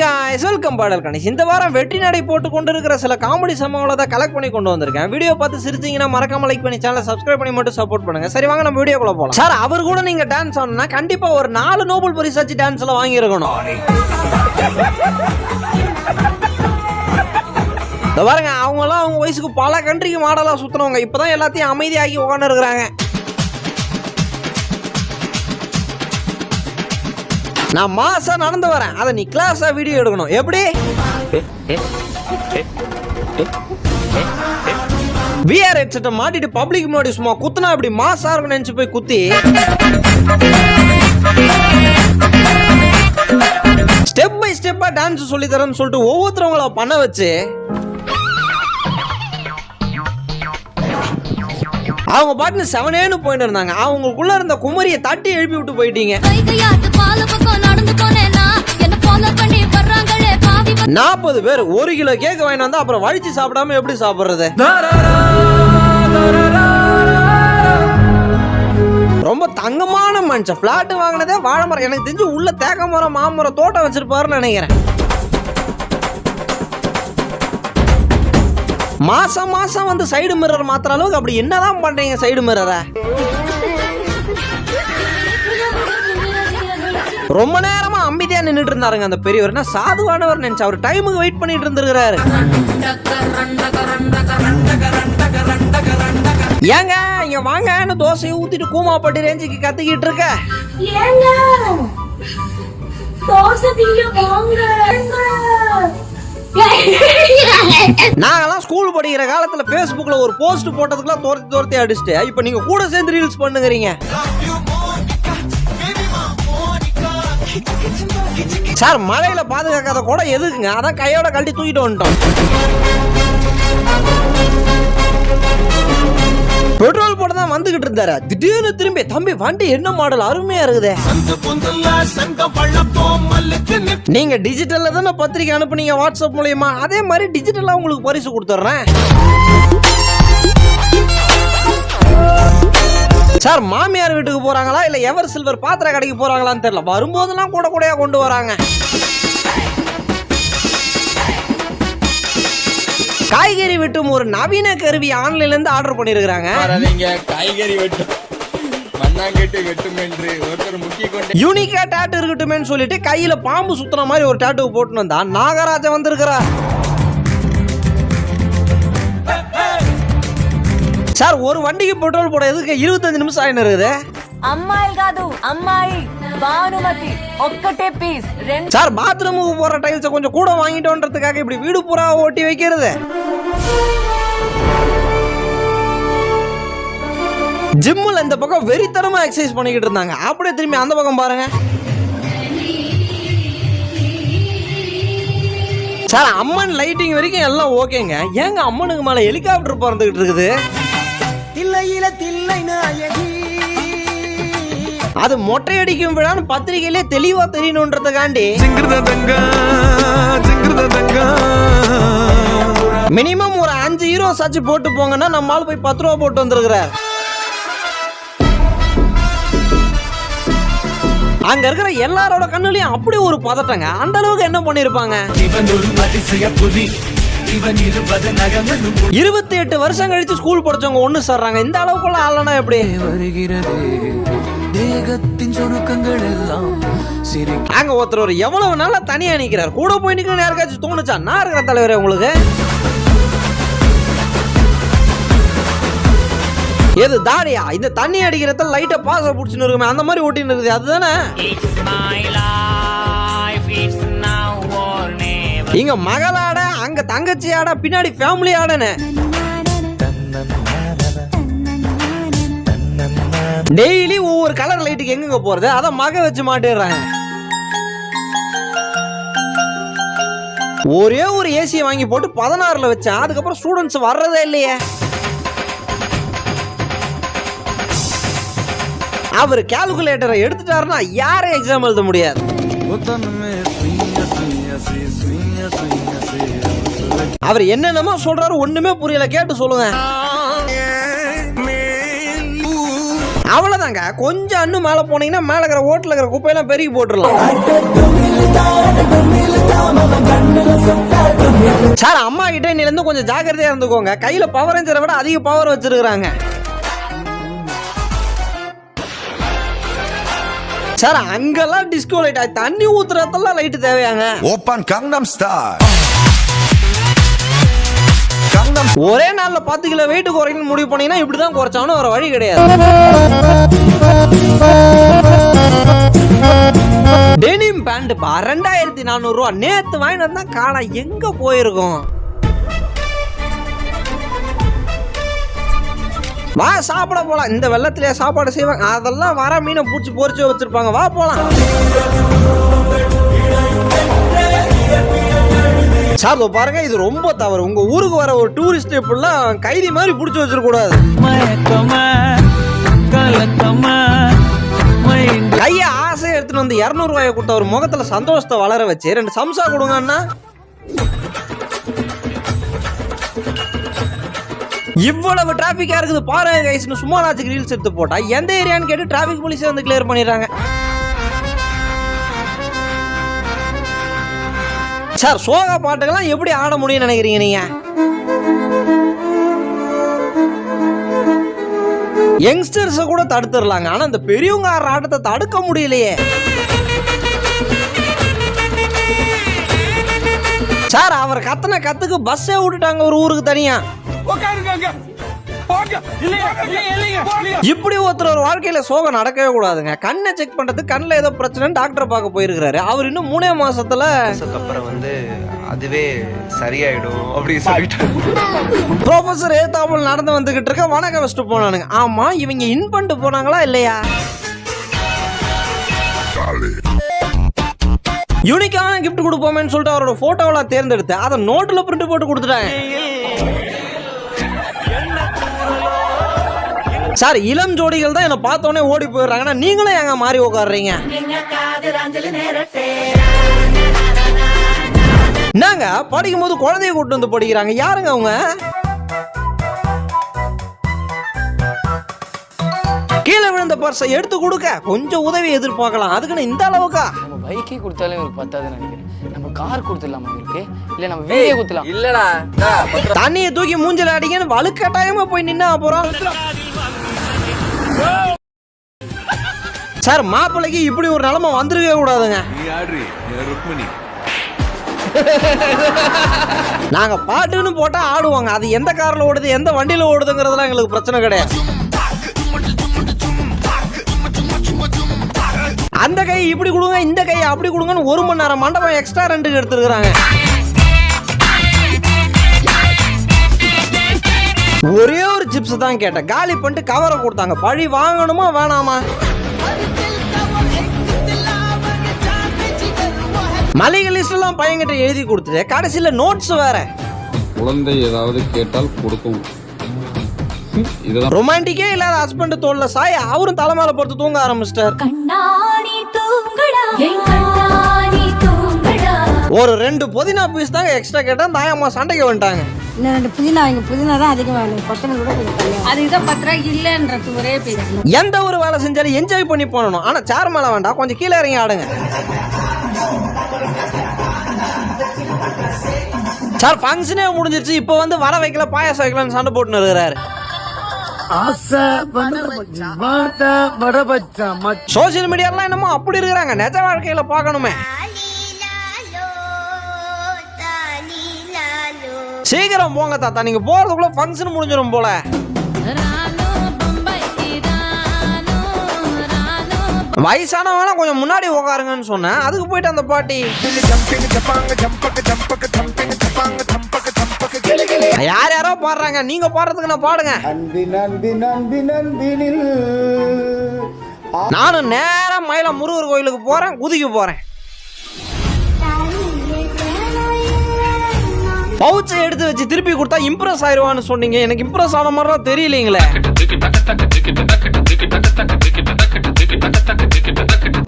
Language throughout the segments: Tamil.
காய்ஸ் வெல்கம் பாடல் கணேஷ். இந்த வாரம் வெற்றி நடை போட்டு கொண்டு இருக்கிற சில காமெடி சம்பவங்களை தான் கலெக்ட் பண்ணி கொண்டு வந்திருக்கேன். வீடியோ பார்த்து சிரிச்சீங்கன்னா மறக்காம லைக் பண்ணி சேனல் சப்ஸ்கிரைப் பண்ணி மட்டும் சப்போர்ட் பண்ணுங்க. சரி வாங்க நம்ம வீடியோக்குள்ள போகலாம் சார் அவர் கூட நீங்க டான்ஸ் ஆனா கண்டிப்பா ஒரு நாலு நோபல் பரிசாச்சு டான்ஸ்ல வாங்கியிருக்கணும். இந்த பாருங்க அவங்கெல்லாம் அவங்க வயசுக்கு பல கண்ட்ரிக்கு மாடலா சுத்துறவங்க இப்பதான் எல்லாத்தையும் அமைதியாகி உட்காந்து நான் மாசா நடந்து வரேன். அதை நீ கிளாஸா வீடியோ எடுக்கணும். எப்படி? விஆர் ஹெட்செட்டை மாட்டிட்டு பப்ளிக் முன்னாடி சும்மா குத்துனா அப்படி மாசா இருக்கும் நினைச்சு போய் குத்தி? ஸ்டெப் பை ஸ்டெப்பா டான்ஸ் சொல்லி தரேன்னு சொல்லிட்டு ஒவ்வொருத்தரவங்கள பண்ண வச்சு அவங்க பாட்டுன்னு செவனேன்னு போயிட்டு இருந்தாங்க. அவங்களுக்குள்ள இருந்த குமரியை தட்டி எழுப்பி விட்டு போயிட்டீங்க. நாற்பது பேர் ஒரு கிலோ கேக் வாங்கிட்டு வந்தா அப்புறம் வழிச்சு சாப்பிடாம எப்படி சாப்பிடுறது? ரொம்ப தங்கமான மனுஷன். பிளாட் வாங்கினதே வாழை மரம். எனக்கு தெரிஞ்சு உள்ள தேக்க மரம் மாமரம் தோட்டம் வச்சிருப்பாருன்னு நினைக்கிறேன். மாசம் மாசம் வந்து சைடு மிரர் மாத்துற அளவுக்கு அப்படி என்னதான் பண்றீங்க சைடு மிரரை ரொம்ப நேரமா அமைதியா நின்றுட்டு இருந்தாருங்க அந்த பெரியவர். என்ன சாதுவானவர் நினைச்சு அவர் டைமுக்கு வெயிட் பண்ணிட்டு இருந்திருக்கிறாரு. ஏங்க இங்க வாங்கன்னு தோசையை ஊத்திட்டு கூமாப்பட்டி ரேஞ்சுக்கு கத்துக்கிட்டு இருக்க. ஏங்க தோசை வாங்க. நாங்கெல்லாம் ஸ்கூல் படிக்கிற காலத்துல பேஸ்புக்ல ஒரு போஸ்ட் போட்டதுக்குலாம் துரத்தி துரத்தி அடிச்சுட்டு இப்ப நீங்க கூட சேர்ந்து ரீல்ஸ் பண்ணுங்கறீங்க. சார் மழையில பாதுகாக்காத கூட எதுக்குங்க? அதான் கையோட கழட்டி தூக்கிட்டு வந்துட்டோம். பெட்ரோல் போட தான் வந்துகிட்டு இருந்தாரு. திடீர்னு திரும்பி தம்பி வண்டி என்ன மாடல் அருமையா இருக்குதே. நீங்க டிஜிட்டல்ல தானே பத்திரிக்கை அனுப்புனீங்க வாட்ஸ்அப் மூலியமா? அதே மாதிரி டிஜிட்டலா உங்களுக்கு பரிசு கொடுத்துட்றேன் சார் மாமியார் வீட்டுக்கு போறாங்களா? இல்ல எவர் சில்வர் பாத்திர கடைக்கு போறாங்களான்னு தெரியல. வரும்போதெல்லாம் கூட கூடயா கொண்டு வராங்க. காய்கறி வெட்டும் ஒரு நவீன கருவி ஆன்லைன்ல இருந்து ஆர்டர் பண்ணிருக்காங்க காய்கறி வெட்டும். யூனிக்கா டாட்டு இருக்கட்டுமேன்னு சொல்லிட்டு கையில பாம்பு சுத்துன மாதிரி ஒரு டாட்டு போட்டுன்னு வந்தா நாகராஜன் வந்திருக்கிறா சார் ஒரு வண்டிக்கு பெட்ரோல் போட எதுக்கு இருபத்தஞ்சு நிமிஷம் ஆயின்னு இருக்குது? అమ్మాయిలు కాదు అమ్మాయి భానుమతి ఒక్కటే పీస్ రెండు சார் பாத்ரூமுக்கு போற டைல்ஸை கொஞ்சம் கூட வாங்கிட்டோன்றதுக்காக இப்படி வீடு பூரா ஓட்டி வைக்கிறது ஜிம்மில் இந்த பக்கம் வெறித்தனமா எக்ஸசைஸ் பண்ணிக்கிட்டு இருந்தாங்க அப்படியே திரும்பி அந்த பக்கம் பாருங்க சார் அம்மன் லைட்டிங் வரைக்கும் எல்லாம் ஓகேங்க ஏங்க அம்மனுக்கு மேல ஹெலிகாப்டர் பறந்துகிட்டு இருக்குது அது மொட்டை அடிக்கும் விழான்னு பத்திரிகையிலே தெளிவா தெரியணுன்றதுக்காண்டி. மினிமம் ஒரு அஞ்சு ஹீரோ சாச்சு போட்டு போங்கன்னா நம்மால் போய் பத்து ரூபா போட்டு வந்திருக்கிறார். அங்க இருக்கிற எல்லாரோட கண்ணுலயும் அப்படி ஒரு பதட்டங்க. அந்த அளவுக்கு என்ன பண்ணிருப்பாங்க? இருபத்தி எட்டு வருஷம் கழிச்சு ஸ்கூல் படிச்சவங்க ஒண்ணு சேர்றாங்க. இந்த அளவுக்குள்ள ஆளனா எப்படி? வருகிறது தேகத்தின் சுருக்கங்கள் எல்லாம் சிரி அங்க ஒருத்தர் ஒரு எவ்வளவு நாளா தனியா நிக்கிறார். கூட போய் நிக்கணும் யாருக்காச்சும் தோணுச்சா? நான் இருக்கிற தலைவரே உங்களுக்கு. எது தாடியா இந்த தண்ணி அடிக்கிறத லைட்டா பாச புடிச்சுன்னு இருக்குமே அந்த மாதிரி ஓட்டின்னு இருக்குது. அதுதானே? இங்க மகளாட தங்க தங்கச்சி ஆட பின்னாடி ஃபேமிலி ஆடனே. டெய்லி ஒவ்வொரு கலர் லைட்டுக்கு எங்கங்க போறது? அதை மக வச்சு மாட்டிடுறாங்க ஒரே ஒரு ஏசியை வாங்கி போட்டு பதினாறுல வச்சேன். அதுக்கப்புறம் ஸ்டூடெண்ட்ஸ் வர்றதே இல்லையே. அவர் கால்குலேட்டரை எடுத்துட்டாருன்னா யாரும் எக்ஸாம் எழுத முடியாது. அவர் என்னென்னமோ சொல்றாரு ஒண்ணுமே புரியல கேட்டு சொல்லுங்க. அவ்வளவுதாங்க. கொஞ்சம் அண்ணு மேல போனீங்கன்னா மேல இருக்கிற ஓட்டுல இருக்கிற குப்பையெல்லாம் பெருகி போட்டுடலாம். அம்மா கிட்ட இன்னிலேருந்து கொஞ்சம் ஜாக்கிரதையா இருந்துக்கோங்க. கையில பவர் ரேஞ்சரை விட அதிக பவர் வச்சிருக்காங்க சார் அங்கெல்லாம் டிஸ்கோ லைட் தண்ணி ஊத்துறதெல்லாம் லைட் தேவையாங்க. ஓப்பன் கங்னம் ஸ்டார் ஒரே நாள்ல பத்து கிலோ வெயிட் குறைக்கணும் முடிவு பண்ணீங்கன்னா இப்படிதான் குறைச்சாங்கன்னு ஒரு வழி கிடையாது. டெனிம் பேண்ட்ப்பா ரெண்டாயிரத்தி நானூறு நேற்று நேத்து வாங்கிட்டு வந்தா எங்கே எங்க போயிருக்கோம்? வா சாப்பிட போலாம். இந்த வெள்ளத்திலே சாப்பாடு செய்வாங்க. அதெல்லாம் வர மீனை பூச்சி பொரிச்சு வச்சிருப்பாங்க. வா போலாம். சார் பாருங்க இது ரொம்ப தவறு. உங்க ஊருக்கு வர ஒரு டூரிஸ்ட் இப்படிலாம் கைதி மாதிரி பிடிச்சி வச்சிடக்கூடாது. கையை ஆசையை எடுத்துட்டு வந்து இரநூறுவாயை கொடுத்த ஒரு முகத்துல சந்தோஷத்தை வளர வச்சு ரெண்டு சம்சா கொடுங்கன்னா இவ்வளவு டிராபிக்கா இருக்குது பாருங்க கைஸ்னு சும்மா நாச்சுக்கு ரீல்ஸ் எடுத்து போட்டா எந்த ஏரியான்னு கேட்டு டிராபிக் போலீஸே வந்து கிளியர் பண்ணிடுறாங்க. சார் சோகா பாட்டுக்கெல்லாம் எப்படி ஆட முடியும்னு நினைக்கிறீங்க நீங்க? யங்ஸ்டர்ஸை கூட தடுத்துடலாங்க. ஆனா இந்த பெரியவங்க ஆடுற ஆட்டத்தை தடுக்க முடியலையே. சார் அவர் கத்தின கத்துக்கு பஸ்ஸே விட்டுட்டாங்க ஒரு ஊருக்கு இப்படி ஒருத்தர் ஒரு வாழ்க்கையில சோகம் நடக்கவே கூடாதுங்க. கண்ணை செக் பண்றது கண்ணில் ஏதோ பிரச்சனை டாக்டரை பார்க்க போயிருக்கிறாரு. அவர் இன்னும் மூணே மாசத்துல அப்புறம் வந்து அதுவே சரியாயிடும் அப்படி சொல்லிட்டு. ப்ரொஃபசர் ஏத்தாமல் நடந்து வந்துகிட்டு இருக்க வணக்கம் வச்சுட்டு போனானுங்க. ஆமா இவங்க இன் பண்ணிட்டு போனாங்களா இல்லையா? யூனிக்கான கிஃப்ட் கொடுப்போமேன்னு சொல்லிட்டு அவரோட போட்டோவெல்லாம் தேர்ந்தெடுத்து அதை நோட்டில் பிரிண்ட் போட்டு கொடுத்துட்டாங்க. சார் இளம் ஜோடிகள் தான் என்னை பார்த்தோன்னே ஓடி போயிடுறாங்கன்னா நீங்களும் எங்க மாறி உட்காடுறீங்க என்னங்க? படிக்கும் போது குழந்தைய கூட்டு வந்து படிக்கிறாங்க. யாருங்க அவங்க? கீழே விழுந்த பர்ஸை எடுத்து கொடுக்க. கொஞ்சம் உதவி எதிர்பார்க்கலாம். அதுக்குன்னு இந்த அளவுக்கா? நம்ம பைக்கே கொடுத்தாலே இவருக்கு பத்தாதுன்னு நினைக்கிறேன். நம்ம கார் கொடுத்துடலாமா இவருக்கு? இல்ல நம்ம வீடியோ கொடுத்துலாம் இல்லடா தண்ணியை தூக்கி மூஞ்சில அடிக்கன்னு வலுக்கட்டாயமா போய் நின்னா அப்புறம் சார் மாப்பிள்ளைக்கு இப்படி ஒரு நிலைமை வந்துருக்கவே கூடாதுங்க. நாங்க பாட்டுன்னு போட்டா ஆடுவாங்க. அது எந்த கார்ல ஓடுது எந்த வண்டியில ஓடுதுங்கிறதுலாம் எங்களுக்கு பிரச்சனை கிடையாது. அந்த கை இப்படி கொடுங்க இந்த கை அப்படி கொடுங்கன்னு ஒரு மணி நேரம் மண்டபம் எக்ஸ்ட்ரா ரெண்டுக்கு எடுத்துருக்காங்க ஒரே ஒரு சிப்ஸ் தான் கேட்டேன். காலி பண்ணிட்டு கவரை கொடுத்தாங்க. பழி வாங்கணுமா வேணாமா? மளிகை லிஸ்ட் எல்லாம் பையன்கிட்ட எழுதி கொடுத்துட்டு கடைசியில நோட்ஸ் வேற. குழந்தை ஏதாவது கேட்டால் கொடுக்கவும் இதுதான் ரொமான்டிக்கே இல்லாத ஹஸ்பண்ட் தோல்ல சாய அவரும் தலைமையில போட்டு தூங்க ஆரம்பிச்சிட்டார். ஒரு ரெண்டு புதினா பீஸ் தாங்க எக்ஸ்ட்ரா கேட்டா தாயம்மா சண்டைக்கு வந்துட்டாங்க. இன்னும் ரெண்டு புதினா வாங்க புதினா தான் அதிகமாக வேணும். கொத்தமல்லி கூட கொஞ்சம் கம்மியாக அதுக்கு தான் பத்து ரூபாய்க்கு இல்லைன்றது ஒரே பேச்சு எந்த ஒரு வேலை செஞ்சாலும் என்ஜாய் பண்ணி பண்ணணும் ஆனா சேர் மேல வேண்டாம். கொஞ்சம் கீழே இறங்கி ஆடுங்க. சார் ஃபங்க்ஷனே முடிஞ்சிருச்சு. இப்போ வந்து வர வைக்கல பாயாசம் வைக்கலன்னு சண்டை போட்டுன்னு இருக்கிறாரு. சோசியல் மீடியாலாம் என்னமோ அப்படி இருக்கிறாங்க. நிஜ வாழ்க்கையில பார்க்கணுமே. சீக்கிரம் போங்க தாத்தா. நீங்க போறதுக்குள்ள ஃபங்க்ஷன் முடிஞ்சிடும் போல. ரானோ வயசானவங்க கொஞ்சம் முன்னாடி உட்காருங்கன்னு சொன்னேன். அதுக்கு போயிட்டு அந்த பாட்டி. யார் யாரோ பாடுறாங்க. நீங்க பாடுறதுக்கு நான் பாடுங்க. நானும் நேரம் மயிலம் முருகர் கோயிலுக்கு போறேன் குதிக்க போறேன். பவுச்சை எடுத்து வச்சு திருப்பி கொடுத்தா இம்ப்ரெஸ் ஆயிருவான்னு சொன்னீங்க. எனக்கு இம்ப்ரெஸ் ஆன மாதிரிலாம் தெரியலீங்களே.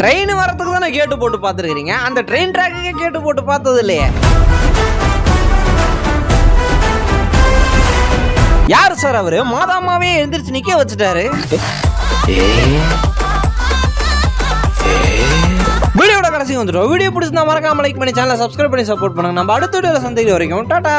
ட்ரெயின் வரத்துக்கு தானே கேட்டு போட்டு பார்த்துருக்கீங்க அந்த ட்ரெயின் ட்ராக்குக்கே கேட்டு போட்டு பார்த்தது இல்லையே யார் சார் அவரு? மாதாமாவே எழுந்திரிச்சு நிக்க வச்சுட்டாரு. வீடியோட கடைசி வந்துடும். வீடியோ பிடிச்சிருந்தா மறக்காம லைக் பண்ணி சேனலை சப்ஸ்கிரைப் பண்ணி சப்போர்ட் பண்ணுங்க. நம்ம அடுத்த வீடியோவில் சந்திக்கிற வரைக்கும் டாட்டா